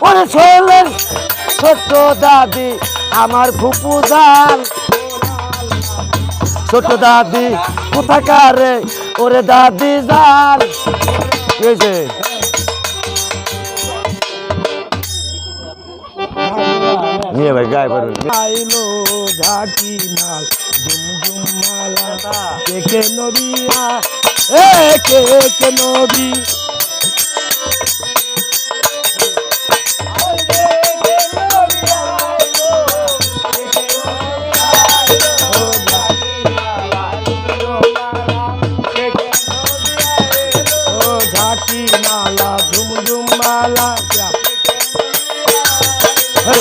ওরে ছেলের ছোট্ট দাদি, আমার ফুপু জান। ছোট দাদি, কোথাকার? ওরে দাদি জান। কি মালা কে কে নবী ঝাঁকি মালা ঝুম ঝুম মালা হে,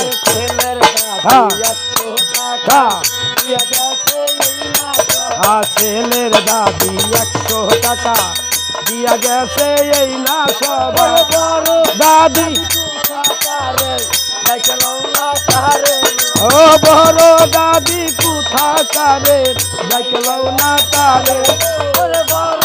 হ্যাঁ হ্যাঁ আর ছেলের দাদি একশো টাকা দিয়া গেছে এই না সব দাদি ও বড় দাদি কুথা কারে দেখলাও না তারে দেখলাও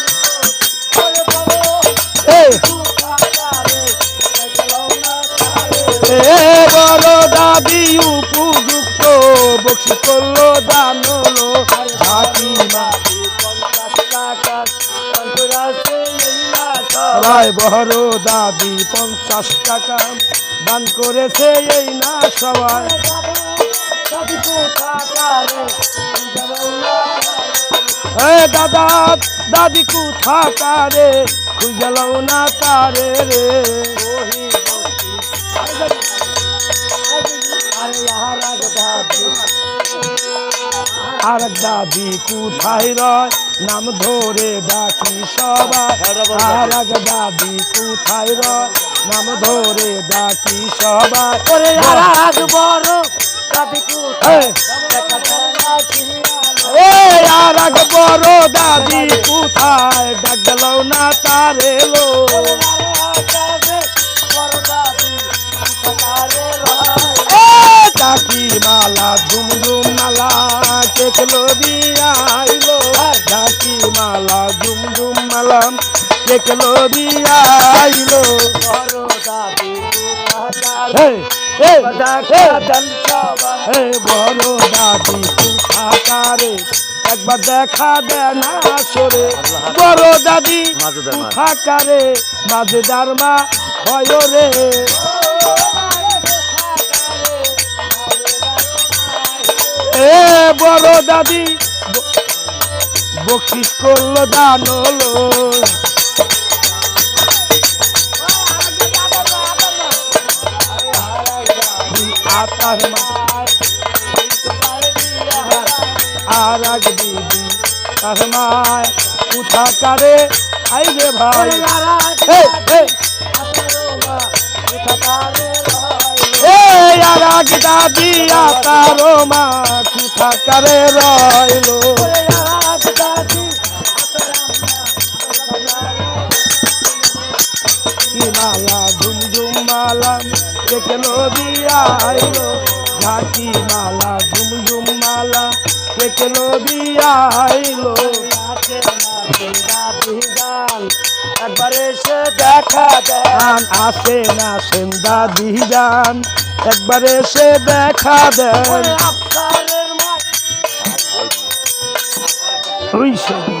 বড় দাদি উপযুক্ত করল দান হলো হাকিমা সবাই বড় দাদি পঞ্চাশ টাকা দান করেছে এই না সবাই। দাদা দাদি কুথা কারে খুঁজল না তারে রে। আর দাদি কোথায় রয়? নাম ধরে ডাকি সবাই। আর দাদি কোথায় রয়? নাম ধরে ডাকি সবাই। ওরে আর বড় দাদি এই, এই আর বড় দাদি কোথায় ডাক গেল না তারে লো এ ডাকি মালা ঝুম ঝুম মালা কেকলো দিয়াইলো ডাকি মালা ঝুম ঝুম মালা কেকলো দিয়াইলো হে হে হে দাদি কুঠাকারে একবার দেখা দে না সরে বড় দাদি মাজেদার মা। কুঠাকারে মাঝেদার হয় রে এ বড় দাদি বকশিস করল দান হলো আতার মা আর এক দিদি তার মায় উঠা কারে আই রে ভাই আর এক দাদি আতারো মা কুঠা কারে রইল কে কেন দিয়াইলো ঝাঁকি মালা ঝুম ঝুম মালা কে কেন দিয়াইলো একবার এসে দেখা দেয় গান আসে না সেন্দা দিজান। একবার এসে দেখা দেন। ওই সবই।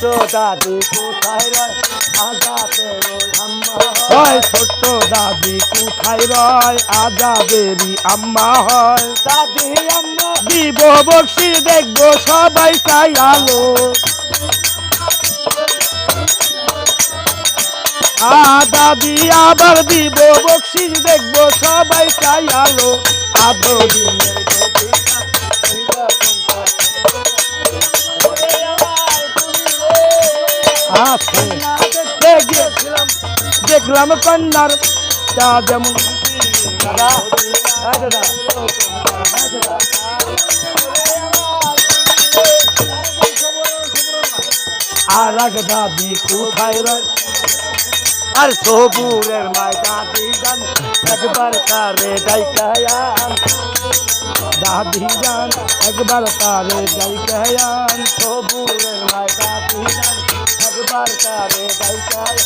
ছোট্ট দাদি কোথায় রয়? আম্মা হয়। ছোট্ট দাদি কোথায় রয়? আম্মা হয়। দাদি আম্মা। দিব বক্সি দেখব সবাই চাই আলো। দাদি আবার দিব বক্সিস দেখব সবাই চাই আলো। আদো আছে না দেখতে গিয়েছিলাম দেখলাম কন্যার তা যেমন দাদা হ্যাঁ দাদা হ্যাঁ দাদা আর এক দাদি কোথায় রয় আর সবুরের মাই দাদি গান একবার কারে ডাইকায়ান দাদি যান একবার তারে যাই কেয়ান সবুরের মাই দাদি গান একবার কারে ডাইকায়ান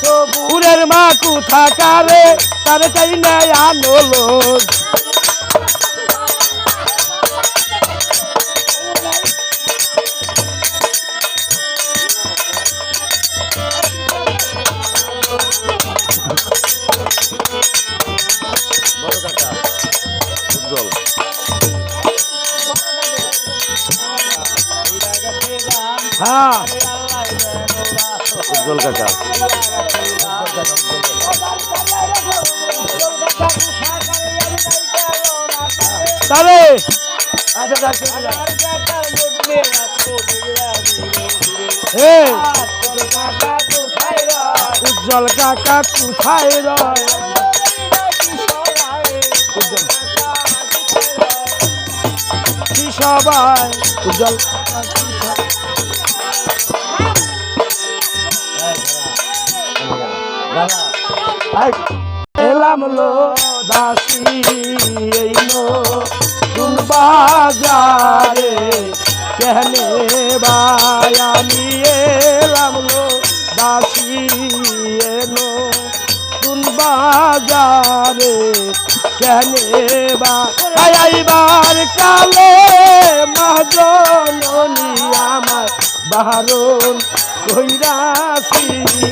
সবুর মা কোথা কারে? তারে চাই নেয় আনো লোক। বড় কাকা উজ্জ্বল হ্যাঁ উজ্জ্বল কাকা তারে আচ্ছা উজ্জ্বল কাকা কোথায় রয়? কি সবাই? উজ্জ্বল এলাম লো দাসী, এই তুন বাজারে বাই আমি? এলাম লো দাসী এনো তুন বাজারে কেহনে বা আই কালে মহাজননী আমার বারণ কইরাছিল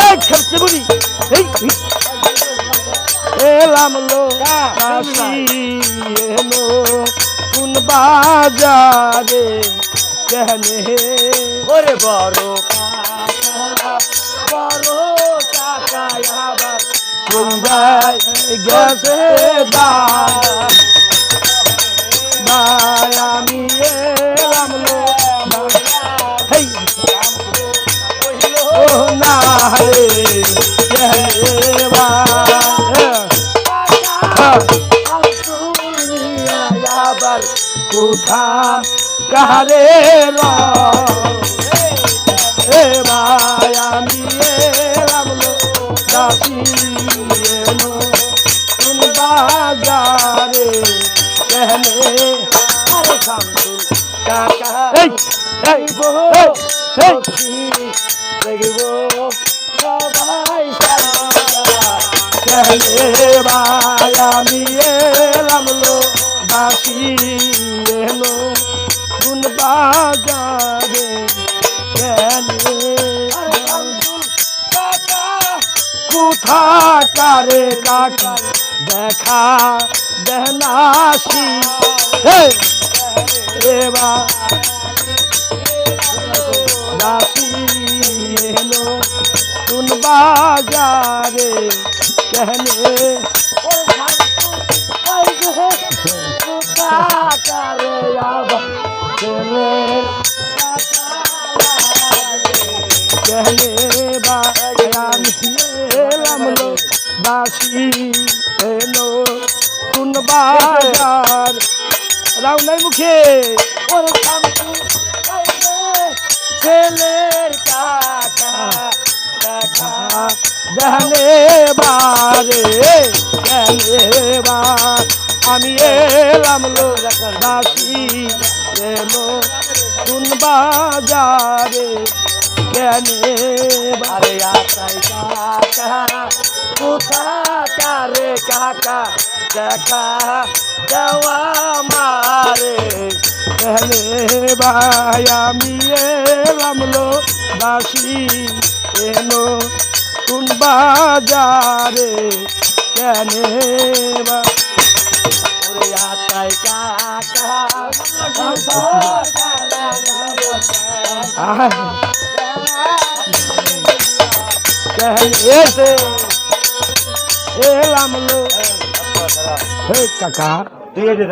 এই খেপতে বলি এই। এলাম লো এলো কোন বাজারে কেহনে ওরে বড় বড় কাকা আবার কোনবাই গেছে কারে এ ভাই আমি এলাম লো দাসি কোন বাজারে কেহনে আরে শামসুল কাকা এই এই দেখব সবাই কেহনে ভাই? যাবে কোথা কারে কাকা দেখা দেহনাশি রেবা দাসি এলো শুনবা যারে कहने বাজার রাউনাই মুখে ওর কামু ছেলের কাকা দেখা দেখালে বারে দেখালে বার আমি এলাম লো দাসি এলো কোন বাজারে? কেনে আরে আতাই কাকা কোথাকার রে কাকা? দেখা দেওয়া মারে কেনে ভাই আমি এলাম লো দাসি এলো কোন বাজারে? কেনে বা এলাম লো। হে কাকা। আছে।